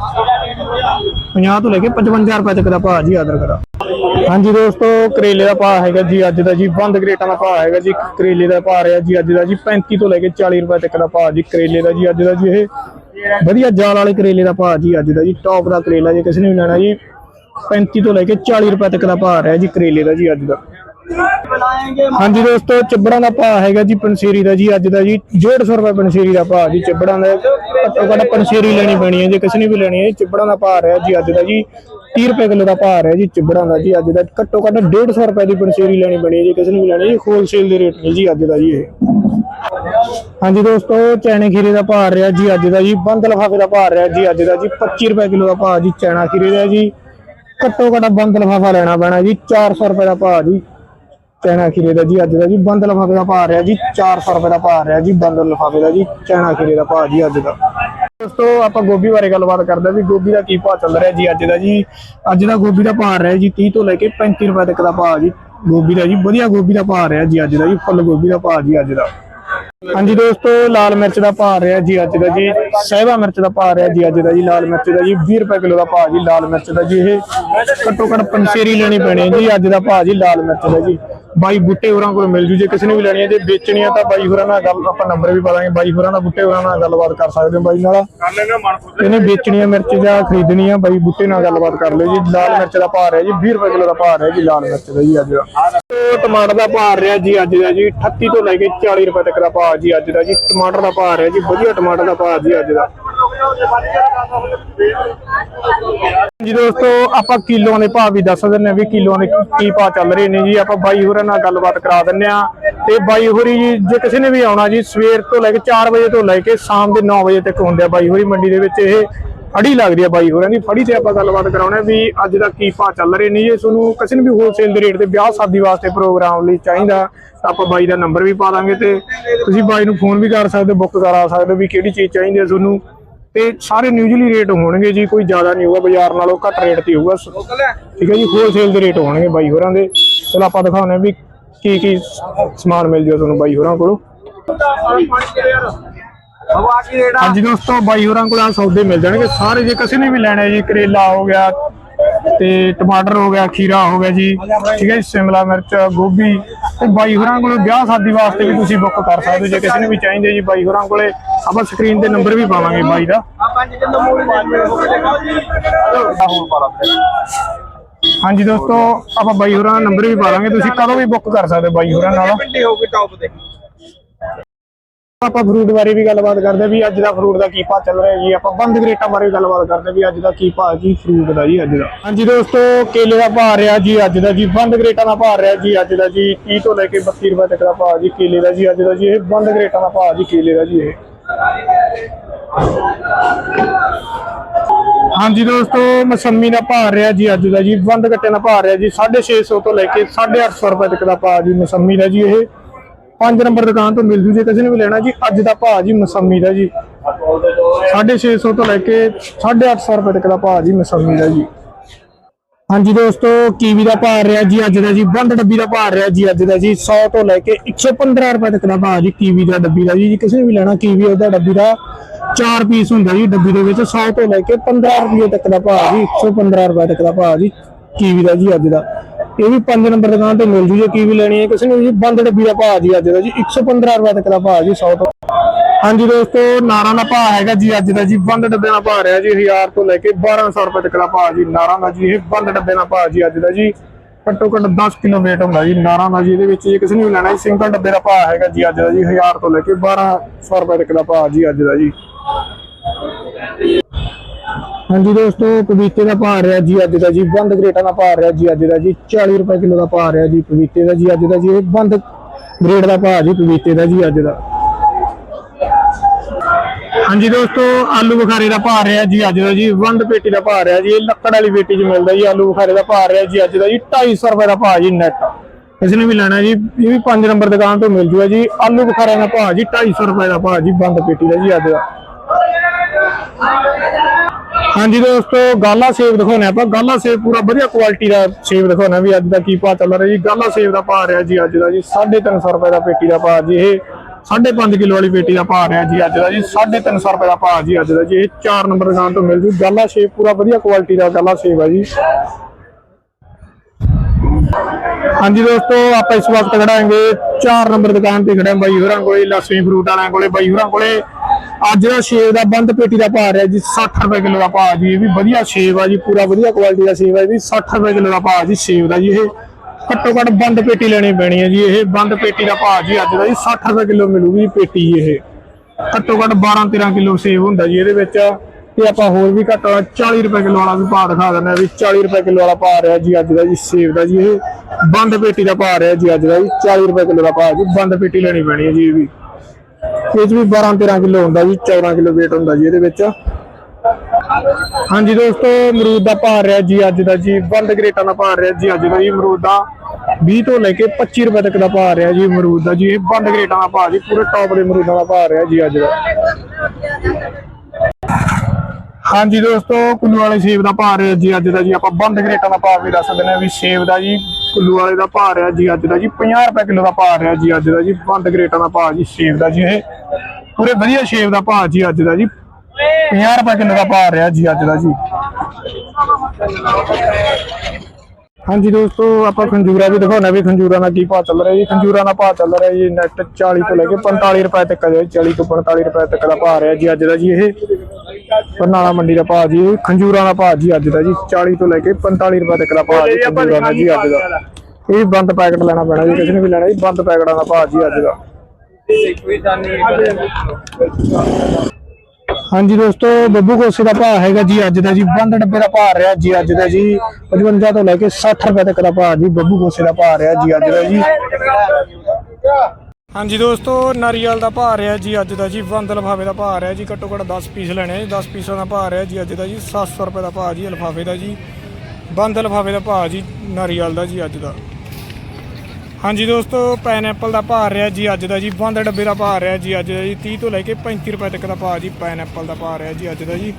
50 ਤੋਂ ਲੈ ਕੇ 55 ਰੁਪਏ ਤੱਕ ਦਾ ਭਾਅ ਜੀ ਅਦਰਕ ਦਾ ਹਾਂਜੀ ਦੋਸਤੋ, ਕਰੇਲੇ ਦਾ ਭਾਅ ਹੈਗਾ ਜੀ, ਅੱਜ ਦਾ ਜੀ, ਬੰਦ ਗਰੇਟਾਂ ਦਾ ਭਾਅ ਹੈਗਾ ਜੀ ਕਰੇਲੇ ਦਾ ਭਾਅ ਰਿਹਾ ਜੀ, ਅੱਜ ਦਾ ਜੀ 35 ਤੋਂ ਲੈ ਕੇ 40 ਰੁਪਏ ਤੱਕ ਦਾ ਭਾਅ ਜੀ, ਕਰੇਲੇ ਦਾ ਜੀ, ਅੱਜ ਦਾ ਜੀ, ਇਹ ਵਧੀਆ ਜਾਲ ਵਾਲੇ ਕਰੇਲੇ ਦਾ ਭਾਅ ਜੀ, ਅੱਜ ਦਾ ਜੀ ਟੌਪ ਦਾ ਕਰੇਲਾ ਜੇ ਕਿਸੇ ਨੇ ਵੀ ਲੈਣਾ ਜੀ 35 ਤੋਂ ਲੈ ਕੇ 40 ਰੁਪਏ ਤੱਕ ਦਾ ਭਾਅ ਰਿਹਾ ਜੀ, ਕਰੇਲੇ ਦਾ ਜੀ, ਅੱਜ ਦਾ। ਹਾਂਜੀ ਦੋਸਤੋ, ਚੱਬੜਾਂ ਦਾ ਭਾਅ ਹੈਗਾ ਜੀ ਪੰਸੇਰੀ ਦਾ ਜੀ, ਅੱਜ ਦਾ ਜੀ 150 ਰੁਪਏ ਪੰਸੇਰੀ ਦਾ ਭਾਅ ਜੀ ਚੱਬੜਾਂ ਦਾ। ਘੱਟੋ ਘੱਟ ਪੰਸੇਰੀ ਲੈਣੀ ਪੈਣੀ ਹੈ ਜੇ, ਕਿਸੇ ਨੇ ਵੀ ਲੈਣੀ ਹੈ ਚੱਬੜਾਂ ਦਾ ਭਾਅ ਰਿਹਾ ਜੀ ਅੱਜ ਦਾ ਜੀ। 30 ਰੁਪਏ ਕਿਲੋ ਦਾ ਭਾਅ ਰਿਹਾ ਜੀ ਚੱਬੜਾਂ ਦਾ ਜੀ, ਅੱਜ ਦਾ ਘੱਟੋ ਘੱਟ 150 ਰੁਪਏ ਦੀ ਪੰਸੇਰੀ ਲੈਣੀ ਪੈਣੀ ਹੈ ਜੇ, ਕਿਸੇ ਨੇ ਵੀ ਲੈਣੀ ਹੈ ਜੀ ਹੋਲਸੇਲ ਦੇ ਰੇਟ ਨੇ ਜੀ ਅੱਜ ਦਾ ਜੀ ਇਹ। ਹਾਂਜੀ ਦੋਸਤੋ ਚੈਨੇ ਖੀਰੇ ਦਾ ਭਾਅ ਰਿਹਾ ਜੀ, ਅੱਜ ਦਾ ਜੀ, ਬੰਦ ਲਫਾਫੇ ਦਾ ਭਾਅ ਰਿਹਾ ਜੀ, ਅੱਜ ਦਾ ਜੀ 25 ਰੁਪਏ ਕਿਲੋ ਦਾ ਭਾਅ ਜੀ ਚੈਨਾ ਖੀਰੇ ਦਾ ਜੀ। ਘੱਟੋ ਘੱਟ ਬੰਦ ਲਫਾਫਾ ਲੈਣਾ ਪੈਣਾ ਜੀ 400 ਰੁਪਏ ਦਾ ਭਾਅ ਜੀ ਚੈਨਾ ਖੀਰੇ ਦਾ ਜੀ ਅੱਜ ਦਾ ਜੀ ਬੰਦ ਲਫਾਫੇ ਦਾ ਭਾਅ ਰਿਹਾ ਜੀ 400 ਰੁਪਏ ਦਾ ਭਾਅ ਰਿਹਾ ਜੀ ਬੰਦ ਲਫਾਫੇ ਦਾ ਜੀ ਚੈਨਾ ਖੀਰੇ ਦਾ ਭਾਅ ਜੀ ਅੱਜ ਦਾ ਦੋਸਤੋ ਆਪਾਂ ਗੋਭੀ ਬਾਰੇ ਗੱਲਬਾਤ ਕਰਦੇ ਹਾਂ ਗੋਭੀ ਦਾ ਕੀ ਭਾਅ ਚੱਲ ਰਿਹਾ ਜੀ ਅੱਜ ਦਾ ਜੀ ਅੱਜ ਦਾ ਗੋਭੀ ਦਾ ਭਾਅ ਰਿਹਾ ਜੀ 30 ਤੋਂ ਲੈ ਕੇ 35 ਰੁਪਏ ਤੱਕ ਦਾ ਭਾਅ ਜੀ ਗੋਭੀ ਦਾ ਜੀ ਵਧੀਆ ਗੋਭੀ ਦਾ ਭਾਅ ਰਿਹਾ ਜੀ ਅੱਜ ਦਾ ਜੀ ਫੁੱਲ ਗੋਭੀ ਦਾ ਭਾਅ ਜੀ ਅੱਜ ਦਾ ਹਾਂਜੀ ਦੋਸਤੋ ਲਾਲ ਮਿਰਚ ਦਾ ਭਾਅ ਰਿਹਾ ਜੀ ਅੱਜ ਦਾ ਜੀ ਸਹਿਵਾ ਮਿਰਚ ਦਾ ਭਾਅ ਰਿਹਾ ਜੀ ਅੱਜ ਦਾ ਜੀ ਲਾਲ ਮਿਰਚ ਦਾ ਜੀ 20 ਰੁਪਏ ਕਿਲੋ ਦਾ ਭਾਅ ਜੀ ਲਾਲ ਮਿਰਚ ਦਾ ਜੀ ਇਹ ਘੱਟੋ ਘੱਟ ਪੰਸੇਰੀ ਲੈਣੀ ਪੈਣੀ ਜੀ ਅੱਜ ਦਾ ਭਾਅ ਜੀ ਲਾਲ ਮਿਰਚ ਦਾ ਜੀ ਬਾਈ ਬੁੱਟੇ ਹੋਰਾਂ ਕੋਲ ਮਿਲ ਜੂ। ਜੇ ਕਿਸੇ ਨੇ ਵੀ ਲੈਣੀ ਹੈ ਜੇ ਵੇਚਣੀ ਆ ਤਾਂ ਬਾਈ ਹੋਰਾਂ ਨਾਲ ਗੱਲ ਆਪਾਂ ਨੰਬਰ ਵੀ ਪਾ ਦਾਂਗੇ। ਬਾਈ ਹੋਰਾਂ ਦਾ ਬੁੱਟੇ ਹੋਰਾਂ ਨਾਲ ਗੱਲਬਾਤ ਕਰ ਸਕਦੇ ਹੋ ਬਾਈ ਨਾਲ। ਇਹਨੇ ਵੇਚਣੀ ਆ ਮਿਰਚ ਜਾਂ ਖਰੀਦਣੀ ਆ ਬਾਈ ਬੁੱਟੇ ਨਾਲ ਗੱਲਬਾਤ ਕਰ ਲਿਓ ਜੀ। ਲਾਲ ਮਿਰਚ ਦਾ ਭਾਅ ਰਿਹਾ ਜੀ 20 ਰੁਪਏ ਕਿਲੋ ਦਾ ਭਾਅ ਰਿਹਾ ਜੀ ਲਾਲ ਮਿਰਚ ਦਾ ਜੀ ਅੱਜ। ਦਾ ਟਮਾਟਰ ਦਾ ਭਾਅ ਰਿਹਾ ਜੀ ਅੱਜ ਦਾ ਜੀ 38 ਤੋਂ ਲੈ ਕੇ 40 ਰੁਪਏ ਤੱਕ ਦਾ ਭਾਅ ਜੀ ਅੱਜ ਦਾ ਜੀ। ਟਮਾਟਰ ਦਾ ਭਾਅ ਰਿਹਾ ਜੀ ਵਧੀਆ ਟਮਾਟਰ ਦਾ ਭਾਅ ਜੀ ਅੱਜ ਦਾ। ਜੀ ਦੋਸਤੋ, ਆਪਾਂ ਕਿਲੋਆਂ ਦੇ ਭਾਅ ਵੀ ਦੱਸ ਦਿੰਨੇ ਆ ਵੀ ਕਿਲੋਆਂ ਦੇ ਕੀ- ਭਾਅ ਚੱਲ ਰਹੇ ਨੇ ਜੀ। ਆਪਾਂ ਬਾਈ ਹੋਰਾਂ ਨਾਲ ਗੱਲਬਾਤ ਕਰਾ ਦਿੰਨੇ ਆ ਤੇ ਬਾਈ ਹੋਰੀ ਜੀ, ਜੇ ਕਿਸੇ ਨੇ ਵੀ ਆਉਣਾ ਜੀ, ਸਵੇਰ ਤੋਂ ਲੈ ਕੇ 4 ਵਜੇ ਤੋਂ ਲੈ ਕੇ ਸ਼ਾਮ ਦੇ 9 ਵਜੇ ਤੱਕ ਹੁੰਦੇ ਆ ਬਾਈ ਹੋਰੀ ਮੰਡੀ ਦੇ ਵਿੱਚ। ਇਹ ਫੜੀ ਲੱਗਦੀ ਆ ਬਾਈ ਹੋਰਾਂ ਦੀ। ਫੜੀ ਤੇ ਆਪਾਂ ਗੱਲਬਾਤ ਕਰਾਉਣੇ ਆ ਵੀ ਅੱਜ ਦਾ ਕੀ ਭਾਅ ਚੱਲ ਰਹੇ ਨੇ ਜੀ। ਤੁਹਾਨੂੰ ਕਿਸੇ ਨੂੰ ਵੀ ਹੋਲਸੇਲ ਦੇ ਰੇਟ ਤੇ ਵਿਆਹ ਸ਼ਾਦੀ ਵਾਸਤੇ ਪ੍ਰੋਗਰਾਮ ਲਈ ਚਾਹੀਦਾ, ਤਾਂ ਆਪਾਂ ਬਾਈ ਦਾ ਨੰਬਰ ਵੀ ਪਾ ਦਾਂਗੇ ਤੇ ਤੁਸੀਂ ਬਾਈ ਨੂੰ ਫੋਨ ਵੀ ਕਰ ਸਕਦੇ ਬੁੱਕ ਕਰਾ ਸਕਦੇ ਹੋ ਵੀ ਕਿਹੜੀ ਚੀਜ਼ ਚਾਹੀਦੀ ਹੈ ਤੁਹਾਨੂੰ। ਤੇ ਸਾਰੇ ਨਿਊਜ਼ਲੀ ਰੇਟ ਹੋਣਗੇ ਜੀ ਕੋਈ ਜ਼ਿਆਦਾ ਨਹੀਂ ਹੋਊਗਾ ਬਾਜ਼ਾਰ ਨਾਲੋਂ ਘੱਟ ਰੇਟ ਤੇ ਹੋਊਗਾ। ਠੀਕ ਹੈ ਜੀ ਹੋਲਸੇਲ ਦੇ ਰੇਟ ਹੋਣਗੇ ਬਾਈ ਹੋਰਾਂ ਦੇ। ਚਲੋ ਆਪਾਂ ਦਿਖਾਉਂਦੇ ਹਾਂ ਵੀ ਕੀ ਕੀ ਸਮਾਨ ਮਿਲ ਜਾਊ ਤੁਹਾਨੂੰ ਬਾਈ ਹੋਰਾਂ ਕੋਲੋਂ। ਹਾਂਜੀ ਦੋਸਤੋ ਬਾਈ ਹੋਰਾਂ ਕੋਲ ਸੌਦੇ ਮਿਲ ਜਾਣਗੇ। ਸਾਰੇ ਜੇ ਕਿਸੇ ਨੇ ਵੀ ਲੈਣਾ ਜੀ ਕਰੇਲਾ ਹੋ ਗਿਆ ਤੇ ਟਮਾਟਰ ਹੋ ਗਿਆ, ਖੀਰਾ ਹੋ ਗਿਆ ਜੀ, ਠੀਕ ਹੈ ਜੀ, ਸ਼ਿਮਲਾ ਮਿਰਚ, ਗੋਭੀ ਤੇ ਬਾਈ ਹੋਰਾਂ ਕੋਲ ਵਿਆਹ ਸ਼ਾਦੀ ਵਾਸਤੇ ਵੀ ਤੁਸੀਂ ਬੁੱਕ ਕਰ ਸਕਦੇ ਹੋ। ਜੇ ਕਿਸੇ ਨੇ ਵੀ ਚਾਹੀਦੇ ਜੀ ਬਾਈ ਹੋਰਾਂ ਕੋਲੇ, ਆਪਾਂ ਸਕਰੀਨ ਤੇ ਨੰਬਰ ਵੀ ਪਾਵਾਂਗੇ ਬਾਈ ਦਾ। ਹਾਂਜੀ ਦੋਸਤੋ, ਆਪਾਂ ਬਾਈ ਹੋਰਾਂ ਦਾ ਨੰਬਰ ਵੀ ਪਾ ਤੁਸੀਂ ਕਦੋਂ ਵੀ ਬੁੱਕ ਕਰ ਸਕਦੇ ਹੋ ਬਾਈ ਹੋਰਾਂ ਨਾਲ? ਪਿੰਡੇ ਹੋ ਟੌਪ ਦੇ ਆਪਾਂ ਫਰੂਟ ਬਾਰੇ ਵੀ ਗੱਲਬਾਤ ਕਰਦੇ ਵੀ ਅੱਜ ਦਾ ਫਰੂਟ ਦਾ ਕੀ ਭਾਅ ਚੱਲ ਰਿਹਾ ਜੀ, ਆਪਾਂ ਬੰਦ ਗਰੇਟਾਂ ਬਾਰੇ ਵੀ ਗੱਲਬਾਤ ਕਰਦੇ ਵੀ ਅੱਜ ਦਾ ਕੀ ਭਾਅ ਜੀ, ਫਰੂਟ ਦਾ ਜੀ ਅੱਜ ਦਾ। ਹਾਂਜੀ ਦੋਸਤੋ, ਕੇਲੇ ਦਾ ਭਾਅ ਰਿਹਾ ਜੀ, ਅੱਜ ਦਾ ਜੀ, ਬੰਦ ਗਰੇਟਾਂ ਦਾ ਭਾਅ ਰਿਹਾ ਜੀ, ਅੱਜ ਦਾ ਜੀ 30 ਤੋਂ ਲੈ ਕੇ 32 ਰੁਪਏ ਤੱਕ ਦਾ ਭਾਅ ਜੀ, ਕੇਲੇ ਦਾ ਜੀ, ਅੱਜ ਦਾ ਜੀ, ਇਹ ਬੰਦ ਗਰੇਟਾਂ ਦਾ ਭਾਅ ਜੀ, ਕੇਲੇ ਦਾ ਜੀ ਇਹ। ਹਾਂਜੀ ਦੋਸਤੋ, ਮਸੰਮੀ ਦਾ ਭਾਅ ਰਿਹਾ ਜੀ, ਅੱਜ ਦਾ ਜੀ, ਬੰਦ ਗੱਟੇ ਦਾ ਭਾਅ ਰਿਹਾ ਜੀ 650 ਤੋਂ ਲੈ ਕੇ 850 ਰੁਪਏ ਤੱਕ ਦਾ ਭਾਅ ਜੀ, ਮਸੰਮੀ ਦਾ ਜੀ ਇਹ। 5 ਨੰਬਰ ਦੁਕਾਨ ਤੋਂ ਮਿਲ ਜੂ, ਜੇ ਕਿਸੇ ਨੇ ਵੀ ਲੈਣਾ ਜੀ, ਅੱਜ ਦਾ ਭਾਅ ਜੀ ਮਸੰਮੀ ਦਾ ਜੀ। 650 ਤੋਂ ਲੈ ਕੇ 850 ਰੁਪਏ ਤੱਕ ਦਾ ਭਾਅ ਜੀ ਮਸੰਮੀ ਦਾ ਜੀ। ਹਾਂਜੀ ਦੋਸਤੋ, ਕੀਵੀ ਦਾ ਭਾਅ ਰਿਹਾ ਜੀ ਅੱਜ ਦਾ ਜੀ, ਬੰਦ ਡੱਬੀ ਦਾ ਭਾਅ ਰਿਹਾ ਜੀ ਅੱਜ ਦਾ ਜੀ 100 ਤੋਂ ਲੈ ਕੇ 115 ਰੁਪਏ ਤੱਕ ਦਾ ਭਾਅ ਜੀ ਕੀਵੀ ਦਾ ਡੱਬੀ ਦਾ ਜੀ। ਜੇ ਕਿਸੇ ਨੇ ਵੀ ਲੈਣਾ ਕੀਵੀ ਉਹਦਾ ਡੱਬੀ ਦਾ 4 ਪੀਸ ਹੁੰਦਾ ਜੀ ਡੱਬੀ ਦੇ ਵਿੱਚ 100 ਤੋਂ ਲੈ ਕੇ 15 ਰੁਪਏ ਤੱਕ ਦਾ ਭਾਅ ਜੀ 115 ਰੁਪਏ ਤੱਕ ਦਾ ਭਾਅ ਜੀ ਕੀਵੀ ਦਾ ਜੀ ਅੱਜ ਦਾ। ਇਹ ਵੀ 5 ਨੰਬਰ ਦੁਕਾਨ ਤੇ ਮਿਲ ਜੂ ਜੇ ਕੀ ਵੀ ਲੈਣੀ ਹੈ ਕਿਸੇ ਨੇ ਜੀ, ਬੰਦ ਡੱਬੀ ਦਾ ਭਾਅ ਜੀ ਅੱਜ ਦਾ ਜੀ 115 ਰੁਪਏ ਤੱਕ ਦਾ ਭਾਅ ਜੀ 100 ਤੋਂ। ਹਾਂਜੀ ਦੋਸਤੋ, ਨਾਰਾਂ ਦਾ ਭਾਅ ਹੈਗਾ ਜੀ ਅੱਜ ਦਾ ਜੀ, ਬੰਦ ਡੱਬੇ ਦਾ ਭਾਅ ਰਿਹਾ ਜੀ 1000 ਤੋਂ ਲੈ ਕੇ 1200 ਰੁਪਏ ਤੱਕ ਦਾ ਭਾਅ ਜੀ, ਨਾਰਾਂ ਦਾ ਜੀ, ਇਹ ਬੰਦ ਡੱਬੇ ਦਾ ਭਾਅ ਜੀ ਅੱਜ ਦਾ ਜੀ। ਘੱਟੋ ਘੱਟ 10 ਕਿਲੋ weight ਹੁੰਦਾ ਜੀ, ਨਾਰਾਂ ਦਾ ਜੀ, ਇਹਦੇ ਵਿੱਚ ਜੇ ਕਿਸੇ ਨੇ ਲੈਣਾ ਜੀ, ਸਿੰਗਲ ਡੱਬੇ ਦਾ ਭਾਅ ਹੈਗਾ ਜੀ ਅੱਜ ਦਾ ਜੀ 1000 ਤੋਂ ਲੈ ਕੇ 1200 ਰੁਪਏ ਤੱਕ ਦਾ ਭਾਅ ਜੀ ਅੱਜ ਦਾ ਜੀ। ਹਾਂਜੀ ਦੋਸਤੋ ਪਪੀਤੇ ਦਾ ਭਾਅ ਰਿਹਾ ਜੀ ਅੱਜ ਦਾ ਜੀ ਬੰਦ ਗ੍ਰੇਟਾਂ ਦਾ ਭਾਅ ਰਿਹਾ ਜੀ ਅੱਜ ਦਾ ਜੀ 40 ਰੁਪਏ ਕਿਲੋ ਦਾ ਭਾਅ ਰਿਹਾ ਜੀ ਪਪੀਤੇ ਦਾ ਜੀ ਅੱਜ ਦਾ ਜੀ ਇਹ ਬੰਦ ਗ੍ਰੇਡ ਦਾ ਭਾਅ ਜੀ ਪਪੀਤੇ ਦਾ ਜੀ ਅੱਜ ਦਾ ਹਾਂਜੀ ਦੋਸਤੋ ਆਲੂ ਬੁਖਾਰੇ ਦਾ ਭਾਅ ਰਿਹਾ ਜੀ ਅੱਜ ਦਾ ਜੀ ਬੰਦ ਪੇਟੀ ਦਾ ਭਾਅ ਰਿਹਾ ਜੀ ਇਹ ਲੱਕੜ ਵਾਲੀ ਪੇਟੀ 'ਚ ਮਿਲਦਾ ਜੀ ਆਲੂ ਬੁਖਾਰੇ ਦਾ ਭਾਅ ਰਿਹਾ ਜੀ ਅੱਜ ਦਾ ਜੀ 250 ਰੁਪਏ ਦਾ ਭਾਅ ਜੀ ਨੈਟ ਕਿਸੇ ਨੇ ਵੀ ਲੈਣਾ ਜੀ ਇਹ ਵੀ 5 ਨੰਬਰ ਦੁਕਾਨ ਤੋਂ ਮਿਲ ਜੂਗਾ ਜੀ ਆਲੂ ਬੁਖਾਰੇ ਦਾ ਭਾਅ ਜੀ 250 ਰੁਪਏ ਦਾ ਭਾਅ ਜੀ ਬੰਦ ਪੇਟੀ ਦਾ ਜੀ ਅੱਜ ਦਾ ਹਾਂਜੀ ਦੋਸਤੋ, ਗਾਲਾ ਸੇਬ ਦਿਖਾਉਣੇ ਆਪਾਂ। ਗਾਲਾ ਸੇਬ ਪੂਰਾ ਵਧੀਆ ਕੁਆਲਿਟੀ ਦਾ ਸੇਬ ਦਿਖਾਉਣਾ ਵੀ ਅੱਜ ਦਾ ਕੀ ਭਾਅ ਚੱਲ ਰਿਹਾ ਜੀ। ਗਾਲਾ ਸੇਬ ਦਾ ਭਾਅ ਰਿਹਾ ਜੀ ਅੱਜ ਦਾ ਜੀ। 350 ਰੁਪਏ ਦਾ ਪੇਟੀ ਦਾ ਭਾਅ ਜੀ। ਇਹ 5.5 ਕਿਲੋ ਵਾਲੀ ਪੇਟੀ ਦਾ ਭਾਅ ਰਿਹਾ ਜੀ ਅੱਜ ਦਾ ਜੀ। 350 ਰੁਪਏ ਦਾ ਭਾਅ ਜੀ ਅੱਜ ਦਾ ਜੀ। ਇਹ 4 ਨੰਬਰ ਦੁਕਾਨ ਤੋਂ ਮਿਲ ਜੂ। ਗਾਲਾ ਸੇਬ ਪੂਰਾ ਵਧੀਆ ਕੁਆਲਿਟੀ ਦਾ ਗਾਲਾ ਸੇਬ ਆ ਜੀ। ਹਾਂਜੀ ਦੋਸਤੋ, ਆਪਾਂ ਇਸ ਵਕਤ ਖੜਾਂਗੇ। 4 ਨੰਬਰ ਦੁਕਾਨ ਤੇ ਖੜੇ ਹਾਂ ਬਾਈ ਹੋਰਾਂ ਕੋਲੇ ਲక్ష్ਮੀ ਫਰੂਟ ਵਾਲਿਆਂ ਕੋਲੇ, ਬਾਈ ਹੋਰਾਂ ਕੋਲੇ। ਅੱਜ ਦਾ ਸ਼ੇਵ ਦਾ ਬੰਦ ਪੇਟੀ ਦਾ ਭਾਅ ਰਿਹਾ ਜੀ 60 ਰੁਪਏ ਕਿਲੋ ਦਾ ਭਾਅ ਜੀ, ਇਹ ਵੀ ਵਧੀਆ ਸੇਬ ਆ ਜੀ, ਪੂਰਾ ਵਧੀਆ ਕੁਆਲਿਟੀ ਦਾ ਸੇਬ ਹੈ ਜੀ 60 ਰੁਪਏ ਕਿਲੋ ਦਾ ਭਾਅ ਜੀ ਸੇਬ ਦਾ ਜੀ, ਇਹ ਘੱਟੋ ਘੱਟ ਬੰਦ ਪੇਟੀ ਲੈਣੀ ਪੈਣੀ ਹੈ ਜੀ, ਇਹ ਬੰਦ ਪੇਟੀ ਦਾ ਭਾਅ ਜੀ, ਅੱਜ ਦਾ ਜੀ 60 ਰੁਪਏ ਕਿਲੋ ਮਿਲੂਗੀ ਪੇਟੀ, ਇਹ ਘੱਟੋ ਘੱਟ 12 13 ਕਿਲੋ ਸੇਬ ਹੁੰਦਾ ਜੀ, ਇਹਦੇ ਵਿੱਚ ਤੇ ਆਪਾਂ ਹੋਰ ਵੀ ਘੱਟ 40 ਰੁਪਏ ਕਿਲੋ ਵਾਲਾ ਵੀ ਭਾਅ ਦਿਖਾ ਦਿੰਦੇ ਆ ਵੀ 40 ਰੁਪਏ ਕਿਲੋ ਵਾਲਾ ਭਾਅ ਰਿਹਾ ਜੀ, ਅੱਜ ਦਾ ਜੀ ਸੇਵ ਦਾ ਜੀ, ਇਹ ਬੰਦ ਪੇਟੀ ਦਾ ਭਾਅ ਰਿਹਾ ਜੀ, ਅੱਜ ਦਾ ਜੀ 40 ਰੁਪਏ ਕਿਲੋ ਦਾ ਭਾਅ ਜੀ, ਬੰਦ ਪੇਟੀ ਲੈਣੀ ਪੈਣੀ ਹੈ ਜੀ, ਇਹ ਵੀ। ਇਹ 'ਚ ਵੀ 12 13 ਕਿਲੋ ਹੁੰਦਾ ਜੀ 14 ਕਿਲੋ weight ਹੁੰਦਾ ਜੀ ਇਹਦੇ ਵਿੱਚ। ਹਾਂਜੀ ਦੋਸਤੋ, ਅਮਰੂਦ ਦਾ ਭਾਅ ਰਿਹਾ ਜੀ ਅੱਜ ਦਾ ਜੀ ਬੰਦ ਗ੍ਰੇਟਾਂ ਦਾ ਭਾਅ ਰਿਹਾ ਜੀ ਅੱਜ ਦਾ ਜੀ, ਅਮਰੂਦ ਦਾ। 20 ਤੋਂ ਲੈ ਕੇ 25 ਰੁਪਏ ਤੱਕ ਦਾ ਭਾਅ ਰਿਹਾ ਜੀ ਅਮਰੂਦ ਦਾ ਜੀ, ਇਹ ਬੰਦ ਗ੍ਰੇਟਾਂ ਦਾ ਭਾਅ ਜੀ, ਪੂਰੇ ਟੌਪ ਦੇ ਅਮਰੂਦਾਂ ਦਾ ਭਾਅ ਰਿਹਾ ਜੀ ਅੱਜ ਦਾ। ਹਾਂਜੀ ਦੋਸਤੋ ਕੁੱਲੂ ਵਾਲੇ ਸੇਬ ਦਾ ਭਾਅ ਰਿਹਾ ਜੀ, ਅੱਜ ਦਾ ਜੀ ਆਪਾਂ ਬੰਦ ਗ੍ਰੇਟਾਂ ਦਾ ਭਾਅ ਵੀ ਦੱਸ ਦਿੰਦੇ ਹਾਂ ਵੀ ਸੇਬ ਦਾ ਜੀ ਕੁੱਲੂ ਵਾਲੇ ਦਾ ਭਾਅ ਰਿਹਾ ਜੀ, ਅੱਜ ਦਾ ਜੀ 50 ਰੁਪਏ ਕਿਲੋ ਦਾ ਭਾਅ ਰਿਹਾ ਜੀ, ਅੱਜ ਦਾ ਜੀ ਬੰਦ ਗ੍ਰੇਟਾਂ ਦਾ ਭਾਅ ਜੀ ਸੇਬ ਦਾ ਜੀ ਇਹ। ਪੂਰੇ ਵਧੀਆ ਸੇਬ ਦਾ ਭਾਅ ਜੀ, ਅੱਜ ਦਾ ਜੀ 50 ਰੁਪਏ ਕਿਲੋ ਦਾ ਭਾਅ ਰਿਹਾ ਜੀ, ਅੱਜ ਦਾ ਜੀ। ਹਾਂਜੀ ਦੋਸਤੋ, ਆਪਾਂ ਖੰਜੂਰਾ ਵੀ ਦਿਖਾਉਣਾ ਵੀ ਖੰਜੂਰਾ ਦਾ ਕੀ ਭਾਅ ਚੱਲ ਰਿਹਾ ਜੀ। ਖੰਜੂਰਾ ਦਾ ਭਾਅ ਚੱਲ ਰਿਹਾ ਜੀ ਨੈਟ 40 ਤੋਂ ਲੈ ਕੇ 45 ਰੁਪਏ ਤੱਕ ਹੈ 40 ਤੋਂ 45 ਰੁਪਏ ਤੱਕ ਦਾ ਭਾਅ ਰਿਹਾ ਜੀ ਅੱਜ ਦਾ ਜੀ ਇਹ। ਬਰਨਾਲਾ ਮੰਡੀ ਦਾ ਭਾਅ ਜੀ ਇਹ ਖੰਜੂਰਾ ਦਾ ਭਾਅ ਜੀ ਅੱਜ ਦਾ ਜੀ 40 ਤੋਂ ਲੈ ਕੇ 45 ਰੁਪਏ ਤੱਕ ਦਾ ਭਾਅ ਜੀ, ਖੰਜੂਰਾ ਦਾ ਜੀ ਅੱਜ ਦਾ। ਇਹ ਬੰਦ ਪੈਕਟ ਲੈਣਾ ਪੈਣਾ ਜੀ ਕਿਸੇ ਨੇ ਵੀ ਲੈਣਾ ਜੀ, ਬੰਦ ਪੈਕਟਾਂ ਦਾ ਭਾਅ ਜੀ ਅੱਜ ਦਾ। ਹਾਂਜੀ ਦੋਸਤੋ, ਬੱਬੂ ਕੋਸੇ ਦਾ ਭਾਅ ਹੈਗਾ ਜੀ ਅੱਜ ਦਾ ਜੀ, ਬੰਦ ਡੱਬੇ ਦਾ ਭਾਅ ਰਿਹਾ ਜੀ ਅੱਜ ਦਾ ਜੀ। 55 ਤੋਂ ਲੈ ਕੇ 60 ਰੁਪਏ ਤੱਕ ਦਾ ਭਾਅ ਜੀ ਬੱਬੂ ਕੋਸੇ ਦਾ ਭਾਅ ਰਿਹਾ ਜੀ ਅੱਜ ਦਾ ਜੀ। ਹਾਂਜੀ ਦੋਸਤੋ, ਨਾਰੀਅਲ ਦਾ ਭਾਅ ਰਿਹਾ ਜੀ ਅੱਜ ਦਾ ਜੀ, ਬੰਦ ਲਫਾਫੇ ਦਾ ਭਾਅ ਰਿਹਾ ਜੀ, ਘੱਟੋ ਘੱਟ 10 ਪੀਸ ਲੈਣੇ ਆ 10 ਪੀਸਾਂ ਦਾ ਭਾਅ ਰਿਹਾ ਜੀ ਅੱਜ ਦਾ ਜੀ 700 ਰੁਪਏ ਦਾ ਭਾਅ ਜੀ ਲਫਾਫੇ ਦਾ ਜੀ। ਬੰਦ ਲਫਾਫੇ ਦਾ ਭਾਅ ਜੀ ਨਾਰੀਅਲ ਦਾ ਜੀ ਅੱਜ ਦਾ। ਹਾਂਜੀ ਦੋਸਤੋ ਪਾਈਨਐਪਲ ਦਾ ਭਾਅ ਰਿਹਾ ਜੀ ਅੱਜ ਦਾ ਜੀ, ਬੰਦ ਡੱਬੇ ਦਾ ਭਾਅ ਰਿਹਾ ਜੀ ਅੱਜ ਦਾ ਜੀ 30 ਤੋਂ ਲੈ ਕੇ 35 ਰੁਪਏ ਤੱਕ ਦਾ ਭਾਅ ਜੀ ਪਾਈਨਐਪਲ ਦਾ ਭਾਅ ਰਿਹਾ ਜੀ ਅੱਜ ਦਾ ਜੀ।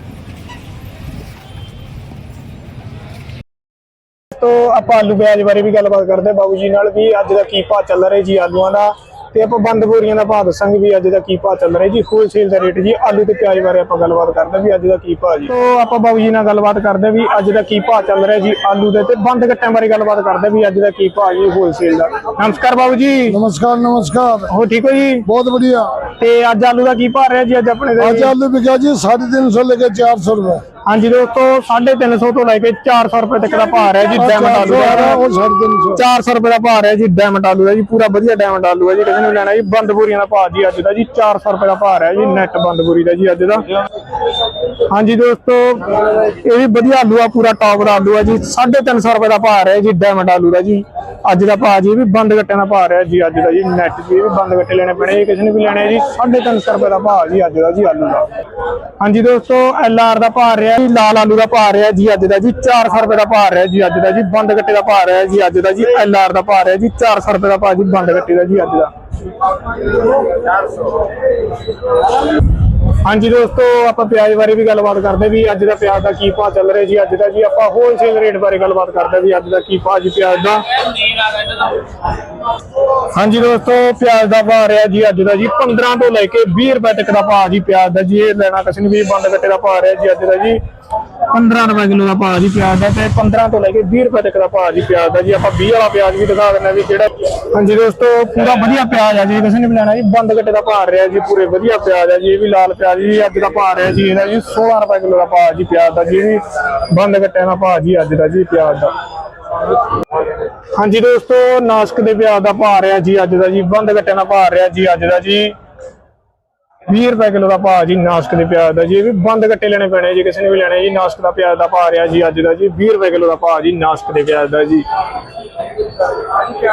ਤੋ ਆਪਾਂ ਆਲੂ ਪਿਆਜ਼ ਬਾਰੇ ਵੀ ਗੱਲਬਾਤ ਕਰਦੇ ਹਾਂ ਬਾਬੂ ਜੀ ਨਾਲ ਵੀ ਅੱਜ ਦਾ ਕੀ ਭਾਅ ਚੱਲ ਰਿਹਾ ਜੀ ਆਲੂਆਂ ਦਾ। ਤੇ ਆਪਾਂ ਬੰਦ ਬੋਰੀਆਂ ਦਾ ਭਾਅ ਦੱਸਾਂਗੇ ਵੀ ਅੱਜ ਦਾ ਕੀ ਭਾਅ ਚੱਲ ਰਿਹਾ ਜੀ ਹੋਲਸੇਲ ਦਾ ਰੇਟ ਜੀ ਆਲੂ ਤੇ ਪਿਆਜ਼ ਬਾਰੇ ਆਪਾਂ ਗੱਲਬਾਤ ਕਰਦੇ ਵੀ ਅੱਜ ਦਾ ਕੀ ਭਾਅ ਜੀ। ਤੋ ਆਪਾਂ ਬਾਬੂ ਜੀ ਨਾਲ ਗੱਲਬਾਤ ਕਰਦੇ ਵੀ ਅੱਜ ਦਾ ਕੀ ਭਾਅ ਚੱਲ ਰਿਹਾ ਜੀ ਆਲੂ ਦੇ ਤੇ ਬੰਦ ਗੱਟਿਆਂ ਬਾਰੇ ਗੱਲਬਾਤ ਕਰਦੇ ਵੀ ਅੱਜ ਦਾ ਕੀ ਭਾਅ ਜੀ ਹੋਲਸੇਲ ਦਾ। ਨਮਸਕਾਰ ਬਾਬੂ ਜੀ। ਨਮਸਕਾਰ ਨਮਸਕਾਰ। ਹੋ ਠੀਕ ਹੋ ਜੀ? ਬਹੁਤ ਵਧੀਆ। ਤੇ ਅੱਜ ਆਲੂ ਦਾ ਕੀ ਭਾਅ ਰਿਹਾ ਜੀ ਅੱਜ ਆਪਣੇ ਦੇ ਅੱਜ ਆਲੂ ਵਿਕਿਆ ਜੀ 350 ਲੈ ਕੇ 400 ਰੁਪਏ। ਹਾਂਜੀ ਦੋਸਤੋ 350 ਤੋਂ ਲੈ ਕੇ 400 ਰੁਪਏ ਤੱਕ ਦਾ ਭਾਅ ਰਿਹਾ ਜੀ ਡਾਇਮੰਡ ਆਲੂ ਦਾ। ਉਹ 350 400 ਰੁਪਏ ਦਾ ਭਾਅ ਰਿਹਾ ਜੀ ਡਾਇਮੰਡ ਆਲੂ ਦਾ ਜੀ ਪੂਰਾ ਵਧੀਆ ਡਾਇਮੰਡ ਆਲੂ ਹੈ ਜੀ ਕਿਸੇ ਨੇ ਲੈਣਾ ਜੀ ਬੰਦ ਬੋਰੀਆਂ ਦਾ ਭਾਅ ਜੀ ਅੱਜ ਦਾ ਜੀ 400 ਰੁਪਏ ਦਾ ਭਾਅ ਰਿਹਾ ਜੀ ਨੈਟ ਬੰਦ ਬੋਰੀ ਦਾ ਜੀ ਅੱਜ ਦਾ। ਹਾਂਜੀ ਦੋਸਤੋ ਇਹ ਵੀ ਵਧੀਆ ਆਲੂ ਆ ਪੂਰਾ ਟੌਪ ਦਾ ਆਲੂ ਆ ਜੀ 350 ਰੁਪਏ ਦਾ ਭਾਅ ਰਿਹਾ ਜੀ ਡਾਇਮੰਡ ਆਲੂ ਦਾ ਜੀ ਅੱਜ ਦਾ ਭਾਅ ਜੀ ਇਹ ਵੀ ਬੰਦ ਗੱਟਿਆਂ ਦਾ ਭਾਅ ਰਿਹਾ ਜੀ ਅੱਜ ਦਾ ਜੀ ਨੈਟ ਜੀ ਵੀ ਬੰਦ ਗੱਟੇ ਲੈਣੇ ਪੈਣੇ ਕਿਸੇ ਨੇ ਵੀ ਲੈਣੇ ਜੀ 350 ਰੁਪਏ ਦਾ ਭਾਅ ਜੀ ਅੱਜ ਦਾ ਜੀ ਆਲੂ ਦਾ। ਹਾਂਜੀ ਦੋਸਤੋ ਐਲ ਆਰ ਦਾ ਭਾਅ ਰਿਹਾ ਜੀ, ਲਾਲ ਆਲੂ ਦਾ ਭਾਅ ਰਿਹਾ ਜੀ ਅੱਜ ਦਾ ਜੀ 400 ਰੁਪਏ ਦਾ ਭਾਅ ਰਿਹਾ ਜੀ ਅੱਜ ਦਾ ਜੀ, ਬੰਦ ਗੱਟੇ ਦਾ ਭਾਅ ਰਿਹਾ ਜੀ ਅੱਜ ਦਾ ਜੀ ਐਲ ਆਰ ਦਾ ਭਾਅ ਰਿਹਾ ਜੀ 400 ਰੁਪਏ ਦਾ ਭਾਅ ਜੀ, ਬੰਦ ਗੱਟੇ ਦਾ ਜੀ ਅੱਜ ਦਾ। ਹਾਂਜੀ ਦੋਸਤੋ, ਆਪਾਂ ਪਿਆਜ਼ ਬਾਰੇ ਵੀ ਗੱਲਬਾਤ ਕਰਦੇ ਵੀ ਅੱਜ ਦਾ ਪਿਆਜ਼ ਦਾ ਕੀ ਭਾਅ ਚੱਲ ਰਿਹਾ ਜੀ, ਅੱਜ ਦਾ ਜੀ ਆਪਾਂ ਹੋਲਸੇਲ ਰੇਟ ਬਾਰੇ ਗੱਲਬਾਤ ਕਰਦੇ ਵੀ ਅੱਜ ਦਾ ਕੀ ਭਾਅ ਜੀ ਪਿਆਜ਼ ਦਾ। ਹਾਂਜੀ ਦੋਸਤੋ, ਪਿਆਜ਼ ਦਾ ਭਾਅ ਰਿਹਾ ਜੀ ਅੱਜ ਦਾ ਜੀ 15 ਤੋਂ ਲੈ ਕੇ 20 ਰੁਪਏ ਤੱਕ ਦਾ ਭਾਅ ਜੀ ਪਿਆਜ਼ ਦਾ ਜੀ, ਇਹ ਲੈਣਾ ਕਿਸੇ ਨੇ ਵੀ ਬੰਦ ਗੱਟੇ ਦਾ ਭਾਅ ਰਿਹਾ ਜੀ ਅੱਜ ਦਾ ਜੀ 15 ਰੁਪਏ ਕਿਲੋ ਦਾ ਭਾਅ ਜੀ ਪਿਆਜ਼ ਦਾ ਤੇ 15 ਤੋਂ ਲੈ ਕੇ 20 ਰੁਪਏ ਤੱਕ ਦਾ ਭਾਅ ਜੀ ਪਿਆਜ਼ ਦਾ ਜੀ, ਆਪਾਂ 20 ਵਾਲਾ ਪਿਆਜ਼ ਵੀ ਦਿਖਾ ਦਿੰਦੇ ਵੀ ਜਿਹੜਾ ਹਾਂਜੀ ਦੋਸਤੋ, ਪੂਰਾ ਵਧੀਆ ਪਿਆਜ਼ ਆ ਜੀ, ਕਿਸੇ ਨੇ ਵੀ ਲੈਣਾ ਜੀ, ਬੰਦ ਕੱਟੇ ਦਾ ਭਾਅ ਰਿਹਾ ਜੀ, ਪੂਰੇ ਵਧੀਆ ਪਿਆਜ਼ ਆ ਜੀ, ਇਹ ਵੀ ਲਾਲ ਪਿਆਜ਼ ਜੀ, ਅੱਜ ਦਾ ਭਾਅ ਰਿਹਾ ਜੀ ਇਹਦਾ ਜੀ 16 ਰੁਪਏ ਕਿਲੋ ਦਾ ਭਾਅ ਜੀ ਪਿਆਜ਼ ਦਾ ਜੀ, ਇਹ ਬੰਦ ਕੱਟਿਆ ਦਾ ਭਾਅ ਜੀ ਅੱਜ ਦਾ ਜੀ ਪਿਆਜ਼ ਦਾ। ਹਾਂਜੀ ਦੋਸਤੋ, ਨਾਸਕ ਦੇ ਪਿਆਜ਼ ਦਾ ਭਾਅ ਰਿਹਾ ਜੀ ਅੱਜ ਦਾ ਜੀ, ਬੰਦ ਗੱਟਿਆਂ ਦਾ ਭਾਅ ਰਿਹਾ ਜੀ ਅੱਜ ਦਾ ਜੀ। 20 ਰੁਪਏ ਕਿਲੋ ਦਾ ਭਾਅ ਜੀ ਨਾਸਕ ਦੇ ਪਿਆਜ਼ ਦਾ ਜੀ, ਇਹ ਵੀ ਬੰਦ ਕੱਟੇ ਲੈਣੇ ਪੈਣੇ ਜੀ, ਕਿਸੇ ਨੇ ਵੀ ਲੈਣੇ ਜੀ, ਨਾਸਕ ਦਾ ਪਿਆਜ਼ ਦਾ ਭਾਅ ਰਿਹਾ ਜੀ ਅੱਜ ਦਾ ਜੀ 20 ਰੁਪਏ ਕਿਲੋ ਦਾ ਭਾਅ ਜੀ ਨਾਸਕ ਦੇ ਪਿਆਜ਼ ਦਾ ਜੀ।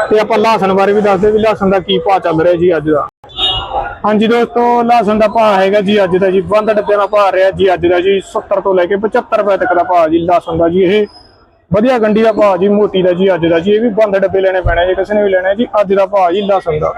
ਤੇ ਆਪਾਂ ਲਹਸਨ ਬਾਰੇ ਵੀ ਦੱਸਦੇ ਵੀ ਲਹਸਨ ਦਾ ਕੀ ਭਾਅ ਚੱਲ ਰਿਹਾ ਜੀ ਅੱਜ ਦਾ। ਹਾਂਜੀ ਦੋਸਤੋ ਲਹਸਨ ਦਾ ਭਾਅ ਹੈਗਾ ਜੀ, ਅੱਜ ਦਾ ਜੀ ਬੰਦ ਡੱਬਿਆਂ ਦਾ ਭਾਅ ਰਿਹਾ ਜੀ, ਅੱਜ ਦਾ ਜੀ 70 ਤੋਂ ਲੈ ਕੇ 75 ਰੁਪਏ ਤੱਕ ਦਾ ਭਾਅ ਜੀ ਲਹਸਨ ਦਾ ਜੀ, ਇਹ ਵਧੀਆ ਗੰਡੀ ਦਾ ਭਾਅ ਜੀ, ਮੋਟੀ ਦਾ ਜੀ, ਅੱਜ ਦਾ ਜੀ, ਇਹ ਵੀ ਬੰਦ ਡੱਬੇ ਲੈਣੇ ਪੈਣੇ, ਜੀ ਕਿਸੇ ਨੇ ਵੀ ਲੈਣਾ ਜੀ, ਅੱਜ ਦਾ ਭਾਅ ਜੀ ਲਹਸਨ ਦਾ।